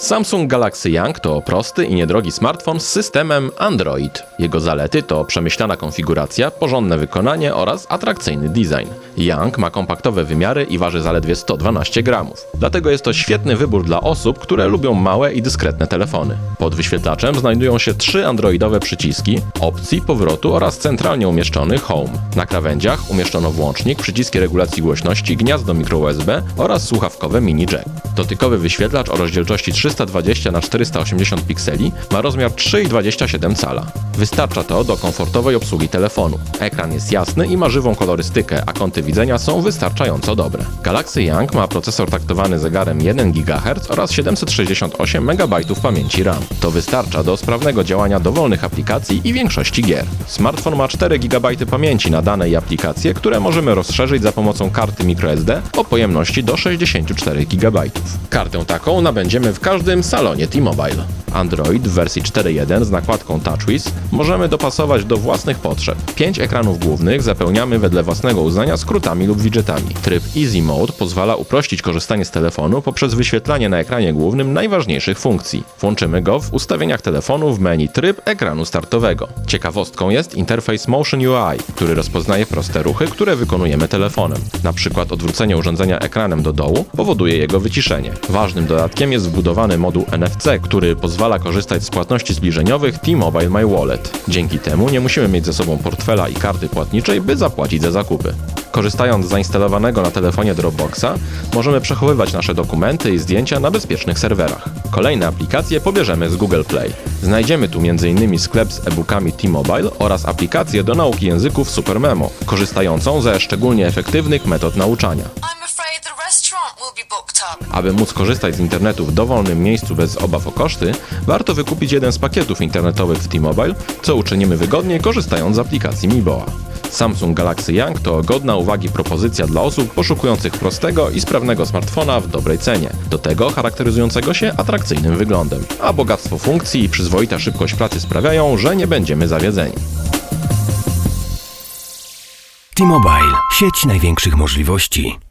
Samsung Galaxy Young to prosty i niedrogi smartfon z systemem Android. Jego zalety to przemyślana konfiguracja, porządne wykonanie oraz atrakcyjny design. Young ma kompaktowe wymiary i waży zaledwie 112 gramów. Dlatego jest to świetny wybór dla osób, które lubią małe i dyskretne telefony. Pod wyświetlaczem znajdują się trzy androidowe przyciski, opcji powrotu oraz centralnie umieszczony Home. Na krawędziach umieszczono włącznik, przyciski regulacji głośności, gniazdo microUSB oraz słuchawkowe mini jack. Dotykowy wyświetlacz o rozdzielczości 320 x 480 pikseli ma rozmiar 3,27 cala. Wystarcza to do komfortowej obsługi telefonu. Ekran jest jasny i ma żywą kolorystykę, a kąty widzenia są wystarczająco dobre. Galaxy Young ma procesor taktowany zegarem 1 GHz oraz 768 MB pamięci RAM. To wystarcza do sprawnego działania dowolnych aplikacji i większości gier. Smartfon ma 4 GB pamięci na dane i aplikacje, które możemy rozszerzyć za pomocą karty microSD o pojemności do 64 GB. Kartę taką nabędziemy w każdym salonie T-Mobile. Android w wersji 4.1 z nakładką TouchWiz możemy dopasować do własnych potrzeb. Pięć ekranów głównych zapełniamy wedle własnego uznania skrótami lub widgetami. Tryb Easy Mode pozwala uprościć korzystanie z telefonu poprzez wyświetlanie na ekranie głównym najważniejszych funkcji. Włączymy go w ustawieniach telefonu w menu Tryb ekranu startowego. Ciekawostką jest interfejs Motion UI, który rozpoznaje proste ruchy, które wykonujemy telefonem. Na przykład odwrócenie urządzenia ekranem do dołu powoduje jego wyciszenie. Ważnym dodatkiem jest wbudowany moduł NFC, który pozwala korzystać z płatności zbliżeniowych T-Mobile My Wallet. Dzięki temu nie musimy mieć ze sobą portfela i karty płatniczej, by zapłacić za zakupy. Korzystając z zainstalowanego na telefonie Dropboxa, możemy przechowywać nasze dokumenty i zdjęcia na bezpiecznych serwerach. Kolejne aplikacje pobierzemy z Google Play. Znajdziemy tu m.in. sklep z e-bookami T-Mobile oraz aplikację do nauki języków SuperMemo, korzystającą ze szczególnie efektywnych metod nauczania. Aby móc korzystać z internetu w dowolnym miejscu bez obaw o koszty, warto wykupić jeden z pakietów internetowych w T-Mobile, co uczynimy wygodniej korzystając z aplikacji Miboa. Samsung Galaxy Young to godna uwagi propozycja dla osób poszukujących prostego i sprawnego smartfona w dobrej cenie, do tego charakteryzującego się atrakcyjnym wyglądem. A bogactwo funkcji i przyzwoita szybkość pracy sprawiają, że nie będziemy zawiedzeni. T-Mobile. Sieć największych możliwości.